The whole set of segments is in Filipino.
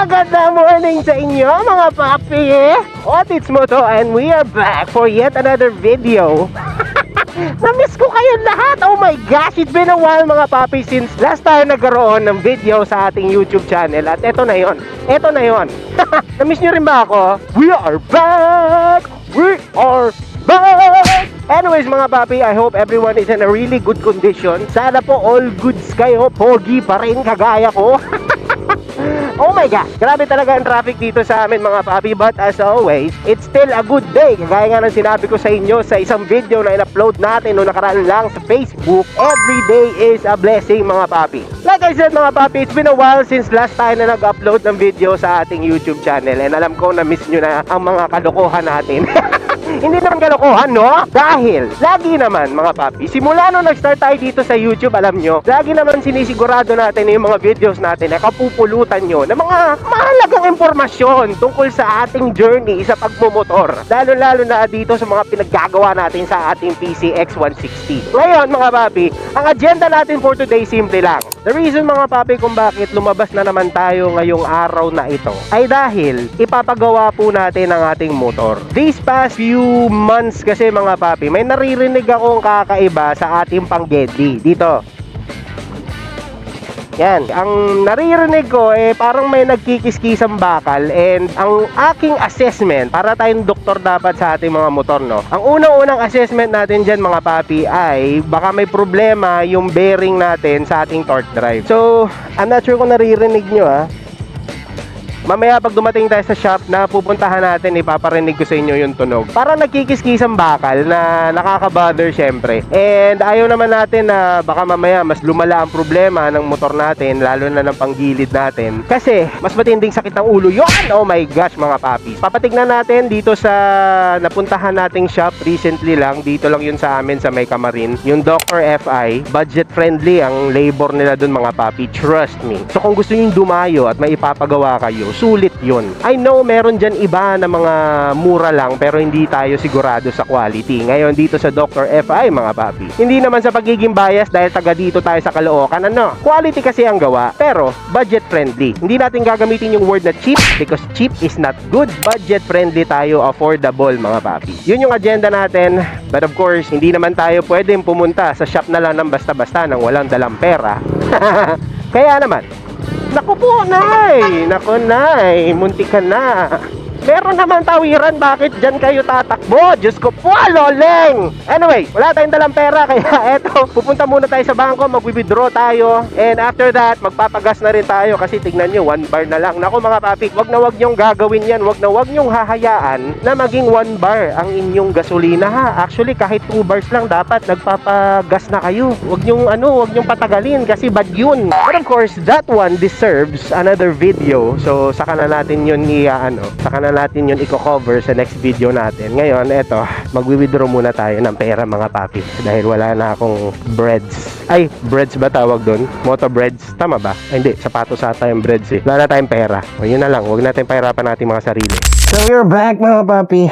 Magandang morning sa inyo mga papi! Otits mo to and we are back for yet another video. Na-miss ko kayo lahat! Oh my gosh! It's been a while mga papi since last tayo nagkaroon ng video sa ating YouTube channel at eto na yon. Eto na yon. Na-miss nyo rin ba ako? We are back! We are back! Anyways mga papi, I hope everyone is in a really good condition. Sana po all goods kayo, pogi pa rin kagaya ko. Oh my gosh, grabe talaga ang traffic dito sa amin mga papi. But as always, it's still a good day. Kagaya nga ng sinabi ko sa inyo sa isang video na in-upload natin no nakaraan lang sa Facebook Every day is a blessing mga papi. Like I said mga papi, it's been a while since last time na nag-upload ng video sa ating YouTube channel. And alam ko na miss nyo na ang mga kalokohan natin Hindi naman kalokohan, no? Dahil, lagi naman, mga papi, simula nung nag-start tayo dito sa YouTube, alam nyo, lagi naman sinisigurado natin na yung mga videos natin ay kapupulutan nyo ng mga mahalagang impormasyon tungkol sa ating journey sa pagmumotor. Lalo-lalo na dito sa mga pinaggagawa natin sa ating PC X160. Ngayon, mga papi, ang agenda natin for today, simple lang. The reason, mga papi, kung bakit lumabas na naman tayo ngayong araw na ito, ay dahil ipapagawa po natin ang ating motor. These past few months kasi mga papi, may naririnig akong kakaiba sa ating panggedi. Dito. Yan. Ang naririnig ko eh parang may nagkikiskisang bakal and ang aking assessment para tayong doktor dapat sa ating mga motor no. Ang unang-unang assessment natin diyan mga papi ay baka may problema yung bearing natin sa ating torque drive. So, I'm not sure kung naririnig nyo ah. Mamaya pag dumating tayo sa shop na pupuntahan natin, ipaparinig ko sa inyo yung tunog. Parang nagkikiskisang bakal na nakaka-bother syempre. And ayaw naman natin na baka mamaya mas lumala ang problema ng motor natin, lalo na ng panggilid natin. Kasi mas matinding sakit ng ulo yon. Oh my gosh mga papi. Papatignan natin dito sa napuntahan nating shop recently lang. Dito lang yun sa amin sa May Camarin. Yung Dr. FI, budget friendly ang labor nila dun mga papi. Trust me. So kung gusto niyo dumayo at may ipapagawa kayo, sulit yun. I know meron dyan iba na mga mura lang pero hindi tayo sigurado sa quality. Ngayon dito sa Dr. FI mga papi. Hindi naman sa pagiging bias dahil taga dito tayo sa Caloocan ano. Quality kasi ang gawa pero budget friendly. Hindi natin gagamitin yung word na cheap because cheap is not good. Budget friendly tayo, affordable mga papi. Yun yung agenda natin. But of course, hindi naman tayo pwedeng pumunta sa shop na lang ng basta-basta nang walang dalang pera. Kaya naman, Naku po, Nay! Naku, Nay! Muntik ka na! Meron naman tawiran, bakit dyan kayo tatakbo? Diyos ko po, loleng! Anyway, wala tayong dalang pera, kaya eto, pupunta muna tayo sa bangko, mag-withdraw tayo, and after that, magpapagas na rin tayo, kasi tignan nyo, one bar na lang. Naku mga papi, wag na wag nyong gagawin yan, wag na wag nyong hahayaan na maging one bar ang inyong gasolina ha. Actually, kahit two bars lang, dapat nagpapagas na kayo. Wag nyong ano, wag nyong patagalin, kasi bad yun. But of course, that one deserves another video, so saka na natin yun i, ano, saka na natin yun i-cover sa next video natin. Ngayon, eto, magwi-withdraw muna tayo ng pera mga papi dahil wala na akong breads. Ay, breads ba tawag doon? Moto breads? Tama ba? Ay, hindi, sapatos ata yung breads eh. Wala na tayong pera. O, yun na lang, huwag natin pahirapan natin mga sarili. So, we're back mga papi.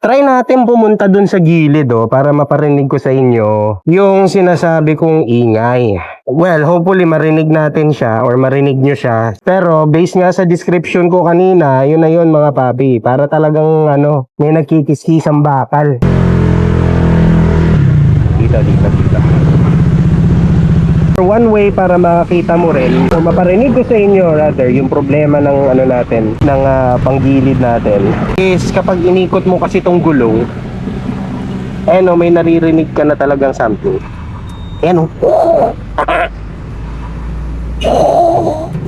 Try natin pumunta dun sa gilid oh, para maparinig ko sa inyo yung sinasabi kong ingay. Well, hopefully marinig natin siya or marinig nyo siya. Pero based nga sa description ko kanina, yun na yun mga papi. Para talagang ano, may nagkikiskisang bakal. Dito, dito, dito. One way para makakita mo rin, o maparinig ko sa inyo rather, yung problema ng ano natin, ng ah, panggilid natin, is kapag inikot mo kasi tong gulong, eh no, may naririnig ka na talagang something. Eh no.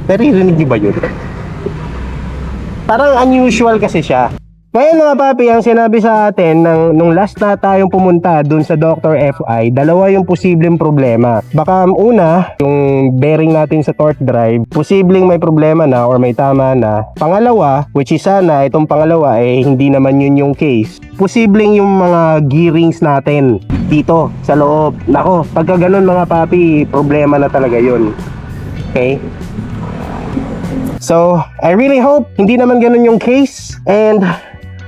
Naririnig niyo ba yun? Parang unusual kasi siya. Ngayon mga papi, ang sinabi sa atin ng, nung last na tayong pumunta dun sa Dr. FI, dalawa yung posibleng problema. Baka una, yung bearing natin sa torque drive, posibleng may problema na or may tama na. Pangalawa, which is sana itong pangalawa eh hindi naman yun yung case. Posibleng yung mga gearings natin dito sa loob. Nako, pagka ganun mga papi, problema na talaga yun. Okay? So, I really hope hindi naman ganun yung case and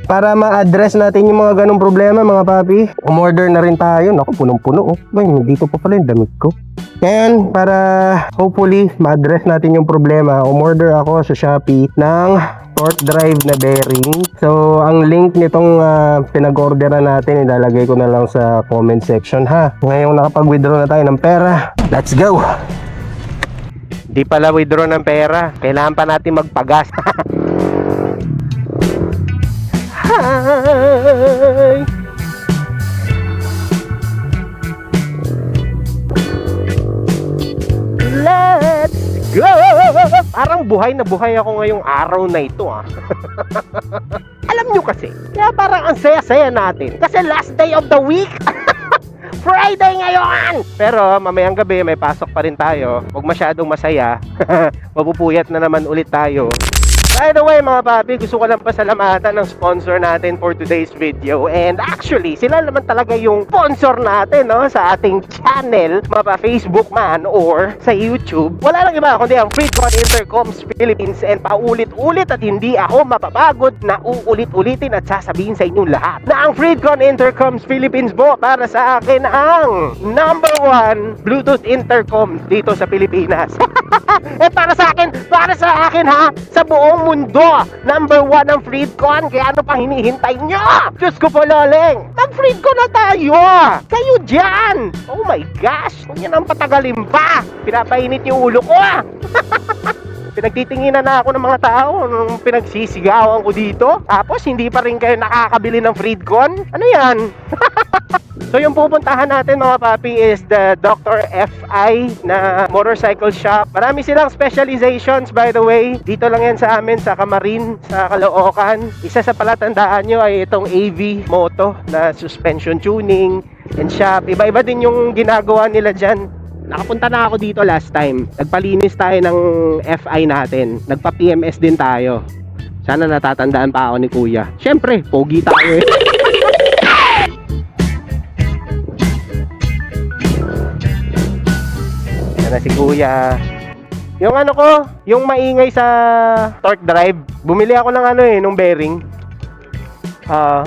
para ma-address natin yung mga ganong problema mga papi. Umorder na rin tayo. Naku, punong-puno. Oh. Ay, dito pa pala yung damit ko. Ngayon, para hopefully ma-address natin yung problema, umorder ako sa Shopee ng torque drive na bearing. So, ang link nitong ah, pinag-orderan natin, ilalagay ko na lang sa comment section ha. Ngayong nakapag-withdraw na tayo ng pera, let's go! Di pala withdraw ng pera. Kailangan pa natin magpagas. Parang buhay na buhay ako ngayong araw na ito ah. Alam nyo kasi, kaya parang ang saya-saya natin. Kasi last day of the week. Friday ngayon! Pero mamayang gabi may pasok pa rin tayo. Huwag masyadong masaya. Mapupuyat na naman ulit tayo. By the way mga papi, gusto ko lang pasalamatan ng sponsor natin for today's video. And actually, sila naman talaga yung sponsor natin no, sa ating channel, mapa Facebook man or sa YouTube. Wala lang iba kundi ang Freecon Intercoms Philippines and paulit-ulit at hindi ako mapapagod na uulit-ulitin at sasabihin sa inyong lahat na ang Freecon Intercoms Philippines po para sa akin ang number one Bluetooth intercom dito sa Pilipinas. eh para sa akin, para sa akin ha, sa buong mundo, number one ang Freedcon, kaya ano pang hinihintay nyo? Diyos ko po loling, mag-Freedcon na tayo! Kayo dyan! Oh my gosh, kung yan ang patagalin pa, pinapainit yung ulo ko ah! Pinagtitinginan na ako ng mga tao nung pinagsisigawan ko dito. Tapos hindi pa rin kayo nakakabili ng Freedcon? Ano yan? So yung pupuntahan natin mga papi is the Dr. FI na motorcycle shop. Marami silang specializations by the way. Dito lang yan sa amin sa Kamarin, sa Caloocan. Isa sa palatandaan nyo ay itong AV Moto na suspension tuning and shop. Iba-iba din yung ginagawa nila dyan. Nakapunta na ako dito last time. Nagpalinis tayo ng FI natin. Nagpa-PMS din tayo. Sana natatandaan pa ako ni Kuya. Siyempre, pogi tayo eh. na si Kuya. Yung ano ko, yung maingay sa torque drive. Bumili ako ng ano eh, nung bearing. Ah,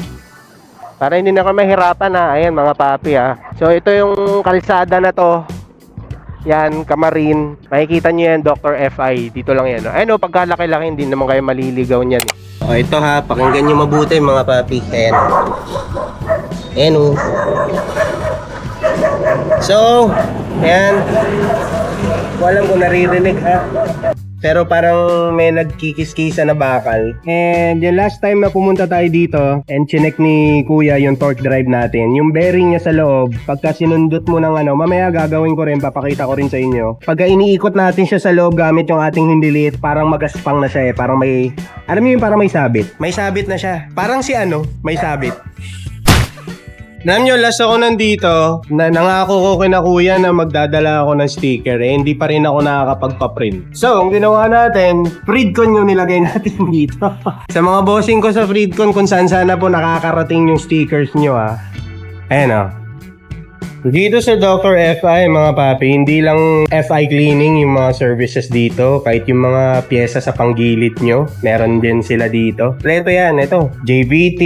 para hindi na ako mahirapan na. Ayan mga papi ah. So ito yung kalsada na to. Yan, Kamarin. Makikita nyo yan, Dr. FI. Dito lang yan. Ayun o, pagkalaki-laki, hindi naman kayo maliligaw niyan. O, ito ha, pakinggan nyo mabuti mga papi. Ayan. Ayan o. So, ayan. Walang ko naririnig ha. Pero parang may nagkikiskisa na bakal. And yung last time na pumunta tayo dito and chinek ni kuya yung torque drive natin, yung bearing niya sa loob, pagka sinundot mo ng ano, mamaya gagawin ko rin, papakita ko rin sa inyo. Pagka iniikot natin siya sa loob gamit yung ating hindi liit, parang magaspang na siya eh. Parang may, alam niyo yung parang may sabit? May sabit na siya. Parang si ano, may sabit. Alam nyo, last ako nandito, na nangako ko kina kuya na magdadala ako ng sticker, eh, hindi pa rin ako nakakapagpa-print. So, ang ginawa natin, Freedcon yung nilagay natin dito. sa mga bossing ko sa Freedcon, kung saan sana po nakakarating yung stickers nyo ha. Ayan o. Dito sa Dr. FI mga papi, hindi lang FI cleaning yung mga services dito, kahit yung mga pyesa sa panggilid nyo, meron din sila dito. Ito yan, ito, JVT,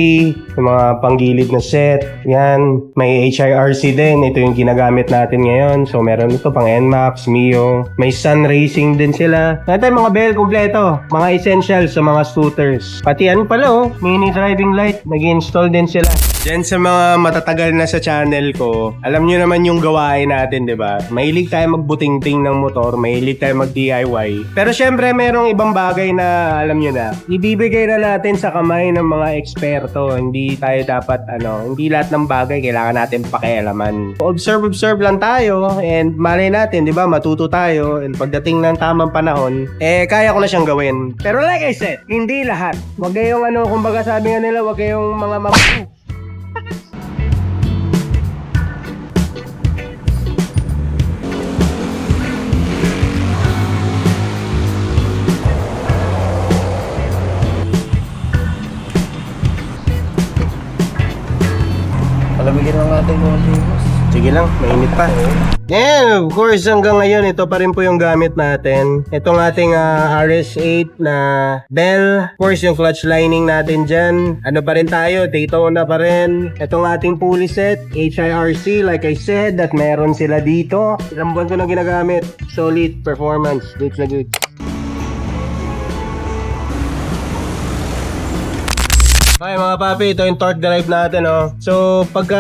yung mga panggilid na set, yan, may HIRC din, ito yung ginagamit natin ngayon, so meron ito pang NMAX, Mio, may Sun Racing din sila. Ito mga bell kompleto, mga essentials sa mga scooters. Pati ano pala oh, mini driving light, nag-install din sila. Diyan sa mga matatagal na sa channel ko, alam nyo naman yung gawain natin, di ba? Mahilig tayo magbuting-ting ng motor, mahilig tayo mag-DIY. Pero syempre, merong ibang bagay na, alam nyo na, ibibigay na natin sa kamay ng mga eksperto. Hindi tayo dapat, ano, hindi lahat ng bagay kailangan natin pakialaman. Observe-observe lang tayo, and malay natin, di ba, matuto tayo, and pagdating ng tamang panahon, eh, kaya ko na siyang gawin. Pero like I said, hindi lahat. Huwag kayong, ano, kumbaga sabi nga nila, huwag kayong mga mam... gonna lang, mainit pa. And of course, hanggang ngayon, ito pa rin po yung gamit natin. Itong ating ah, RS8 na Bell. Of course, yung clutch lining natin dyan. Ano pa rin tayo? Daytona pa rin. Itong ating pulley set, HIRC, like I said, that meron sila dito. Ilang buwan ko na ginagamit. Solid performance. Goods na goods. Okay mga papi, ito yung torque drive natin oh. So pagka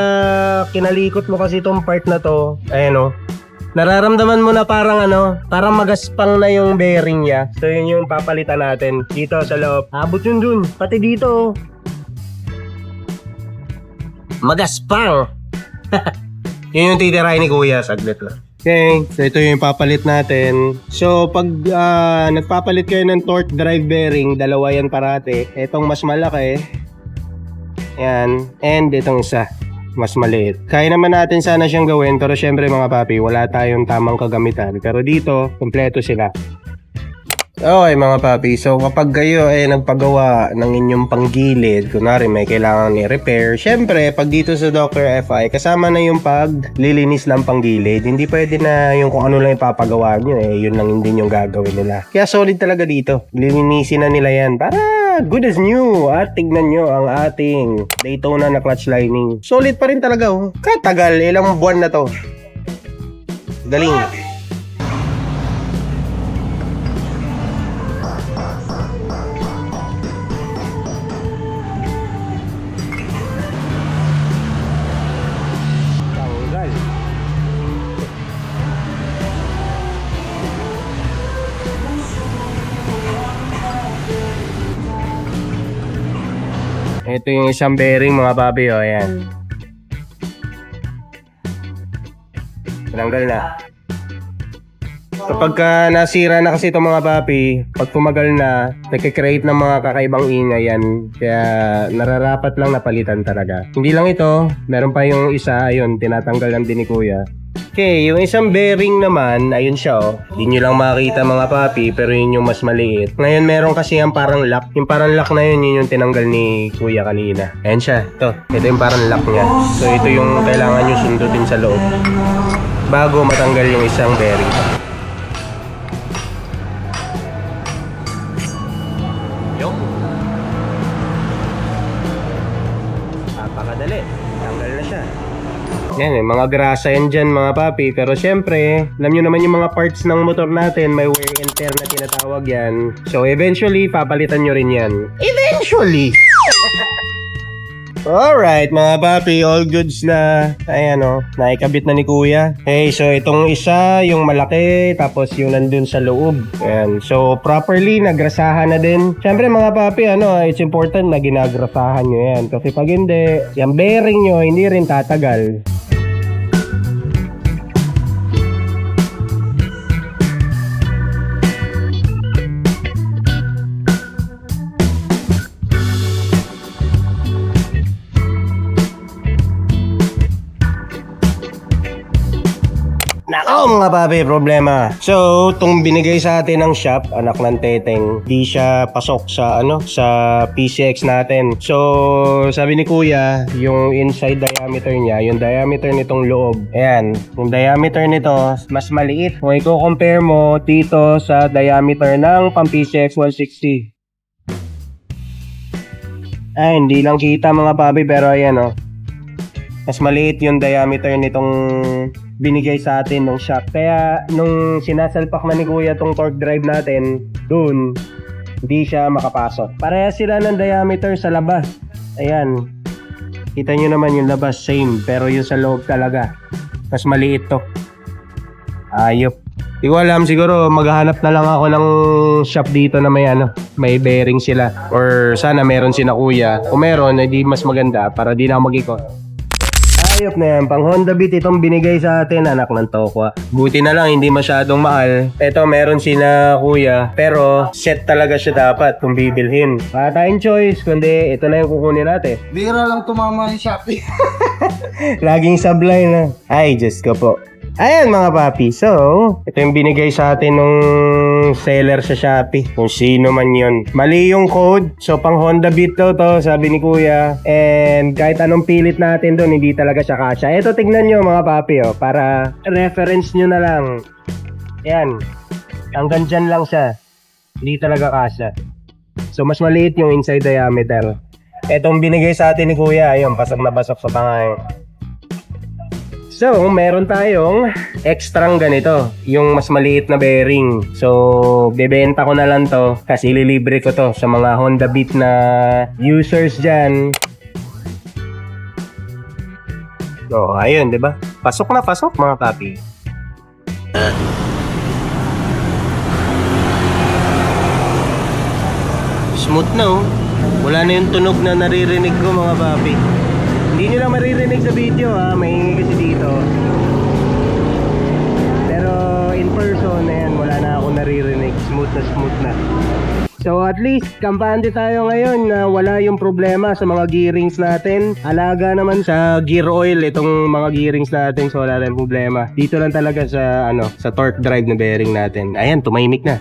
kinalikot mo kasi itong part na to, ayan oh. Nararamdaman mo na parang ano, parang magaspang na yung bearing niya. So yun yung papalitan natin dito sa loob. Abot yun dun, pati dito oh. Magaspang! yun yung titirahin ni kuya, saglit lang. Okay, so ito yung papalit natin. So pag ah, nagpapalit kayo ng torque drive bearing, dalawa yan parate. Itong mas malaki, yan. And itong isa, mas maliit. Kaya naman natin sana siyang gawin, pero syempre mga papi, wala tayong tamang kagamitan. Pero dito, kompleto sila. Okay mga papi, so kapag kayo ay nagpagawa ng inyong panggilid, kunwari may kailangan i-repair, syempre pag dito sa Dr. FI, kasama na yung paglilinis ng panggilid. Hindi pwede na yung kung ano lang ipapagawa nyo, eh, yun lang hindi yung gagawin nila. Kaya solid talaga dito. Lilinisin na nila yan para good as new. At tignan nyo ang ating Daytona na clutch lining. Solid pa rin talaga oh. Katagal, ilang buwan na to. Galing. Ito yung isang bearing mga papi, oh, ayan. Tinanggal na. Kapag ka nasira na kasi itong mga papi, pag tumagal na, nagkikreate ng mga kakaibang ingay yan. Kaya nararapat lang napalitan talaga. Hindi lang ito, meron pa yung isa, ayun, tinatanggal lang din ni kuya. Okay, yung isang bearing naman, ayun siya oh. Hindi nyo lang makita mga papi, pero yun yung mas maliit. Ngayon meron kasi yung parang lock. Yung parang lock na yun, yun yung tinanggal ni kuya kanina. Ayan siya, ito. Ito yung parang lock niya. So ito yung kailangan nyo sundutin sa loob. Bago matanggal yung isang bearing. Yan eh, mga grasa yan dyan mga papi. Pero syempre, alam nyo naman yung mga parts ng motor natin, may wear and tear na tinatawag yan. So eventually, papalitan nyo rin yan. Eventually! Alright mga papi, all goods na. Ayan o, naikabit na ni kuya. Okay, so itong isa, yung malaki, tapos yung nandun sa loob. Ayan, so properly, nagrasahan na din. Siyempre mga papi, ano, it's important na ginagrasahan nyo yan. Kasi pag hindi, yung bearing nyo, hindi rin tatagal. Mga papi, problema. So, itong binigay sa atin ng shop, anak ng teteng, di siya pasok sa ano sa PCX natin. So, sabi ni kuya, yung inside diameter niya, yung diameter nitong loob, ayan, yung diameter nito, mas maliit. Kung i-compare mo dito sa diameter ng pang PCX 160. Ay, hindi lang kita mga papi, pero ayan oh. Mas maliit yung diameter nitong binigay sa atin nung shop. Kaya nung sinasalpak na ni Kuya tong torque drive natin, dun, hindi siya makapasok. Pareha sila ng diameter sa labas. Ayan. Kita nyo naman yung labas, same. Pero yung sa loob talaga, mas maliit to. Ayop. Di ko alam, siguro maghahanap na lang ako ng shop dito na may ano, may bearing sila. Or sana meron sina kuya. Kung meron, edi mas maganda para di na ako mag-ikot. Ayop na yan. Pang Honda Beat itong binigay sa atin, anak ng Tokwa. Buti na lang, hindi masyadong mahal. Ito, meron sina kuya. Pero, set talaga siya dapat kung bibilhin. Wala tayong choice, kundi ito na yung kukunin natin. Bira lang tumama yung Shopee. Laging sablay na. Ay, Diyos ko po. Ayan mga papi. So, ito yung binigay sa atin nung yung seller sa Shopee. Kung sino man yun. Mali yung code. So, pang Honda Beat daw to, sabi ni Kuya. And kahit anong pilit natin doon, hindi talaga siya kasya. Ito, tignan nyo mga papi, oh, para reference nyo na lang. Yan. Hanggang dyan lang siya. Hindi talaga kasya. So, mas maliit yung inside diameter. Etong binigay sa atin ni Kuya, ayun, pasok na pasok sa pangay. So, meron tayong extrang ganito, yung mas maliit na bearing. So, bebenta ko na lang to kasi ililibre ko to sa mga Honda Beat na users dyan. So, ayun, di ba? Pasok na pasok mga papi. Smooth na oh. Wala na yung tunog na naririnig ko mga papi. Hindi nyo lang maririnig sa video ha, maingay kasi dito. Pero in person, ayan, wala na ako naririnig. Smooth na smooth na. So at least, kampante tayo ngayon na wala yung problema sa mga gearings natin. Alaga naman sa gear oil itong mga gearings natin so wala tayong problema. Dito lang talaga sa ano, sa torque drive na bearing natin. Ayan, tumahimik na.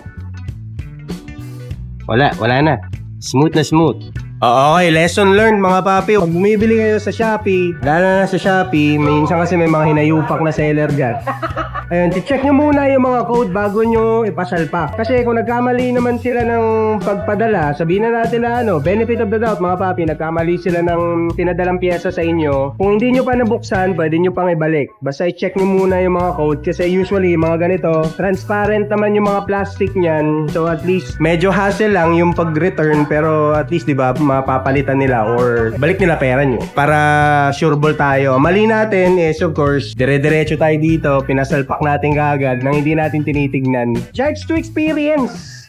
Wala, wala na. Smooth na smooth. Okay. Lesson learned mga papi. Pag bumibili kayo sa Shopee, lalo na sa Shopee, minsan kasi may mga hinayupak na seller dyan. Ayun, check nyo muna yung mga code bago nyo ipasalpak. Kasi kung nagkamali naman sila ng pagpadala, sabihin na natin na ano, benefit of the doubt mga papi, nagkamali sila ng tinadalang pyesa sa inyo. Kung hindi nyo pa nabuksan, pwede nyo pang ibalik. Basta i-check nyo muna yung mga code kasi usually mga ganito, transparent naman yung mga plastic niyan. So at least medyo hassle lang yung pag-return pero at least 'di ba mapapalitan nila or balik nila pera nyo para sure ball tayo. Mali natin is of course, dire-diretso tayo dito, pinasalpak natin kagad nang hindi natin tinitignan. Charge to experience!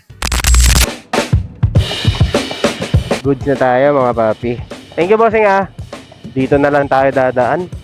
Goods na tayo mga papi. Thank you bossing ah. Dito na lang tayo dadaan.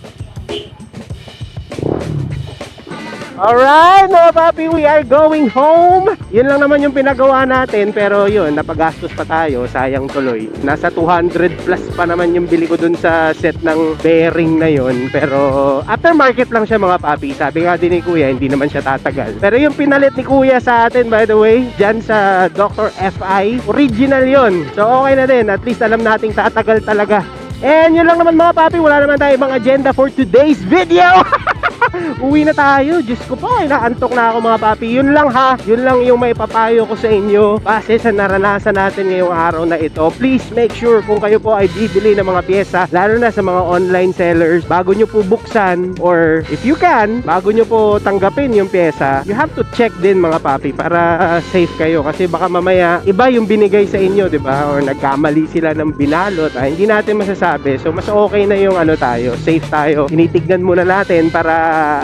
Alright mga papi, we are going home. Yun lang naman yung pinagawa natin pero yun, napagastos pa tayo, sayang tuloy. Nasa 200 plus pa naman yung bili ko dun sa set ng bearing na yun. Pero aftermarket lang siya mga papi. Sabi nga din ni Kuya, hindi naman siya tatagal. Pero yung pinalit ni Kuya sa atin by the way, dyan sa Dr. FI, original yun. So okay na din, at least alam nating tatagal talaga. And yun lang naman mga papi, wala naman tayo ibang agenda for today's video. Uwi na tayo. Diyos ko po, inaantok na ako mga papi. Yun lang ha. Yun lang yung may papayo ko sa inyo. Base sa naranasan natin ngayong araw na ito. Please make sure kung kayo po ay bibili ng mga pyesa, lalo na sa mga online sellers, bago nyo po buksan or if you can, bago nyo po tanggapin yung pyesa, you have to check din mga papi para safe kayo. Kasi baka mamaya, iba yung binigay sa inyo, di ba? Or nagkamali sila ng binalot. Ah, hindi natin masasabi. So, mas okay na yung ano tayo. Safe tayo. Tinitignan muna natin para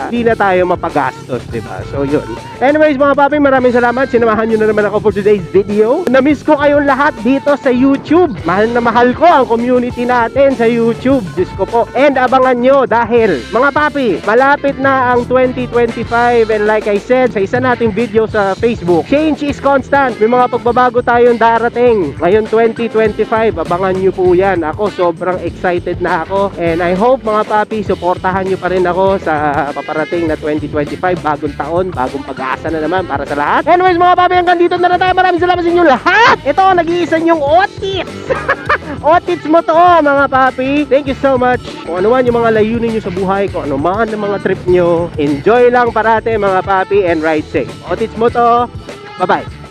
hindi na tayo mapagastos, di ba? So, yun. Anyways, mga papi, maraming salamat. Sinamahan nyo na naman ako for today's video. Na-miss ko kayong lahat dito sa YouTube. Mahal na mahal ko ang community natin sa YouTube. Diyos ko po. And abangan nyo dahil, mga papi, malapit na ang 2025 and like I said, sa isa nating video sa Facebook, change is constant. May mga pagbabago tayong darating. Ngayon 2025, abangan nyo po yan. Ako sobrang excited na ako. And I hope mga papi, suportahan nyo pa rin ako sa paparating na 2025, bagong taon, bagong pag-asa na naman para sa lahat. Anyways mga papi, hanggang dito na lang tayo. Maraming salamat sa inyo lahat. Ito, nag-iisa yung Otits. Otits mo to mga papi. Thank you so much. Kung ano man yung mga layunin nyo sa buhay, kung ano man ang mga trip nyo, enjoy lang parate mga papi and ride safe. Otits mo to. Bye-bye.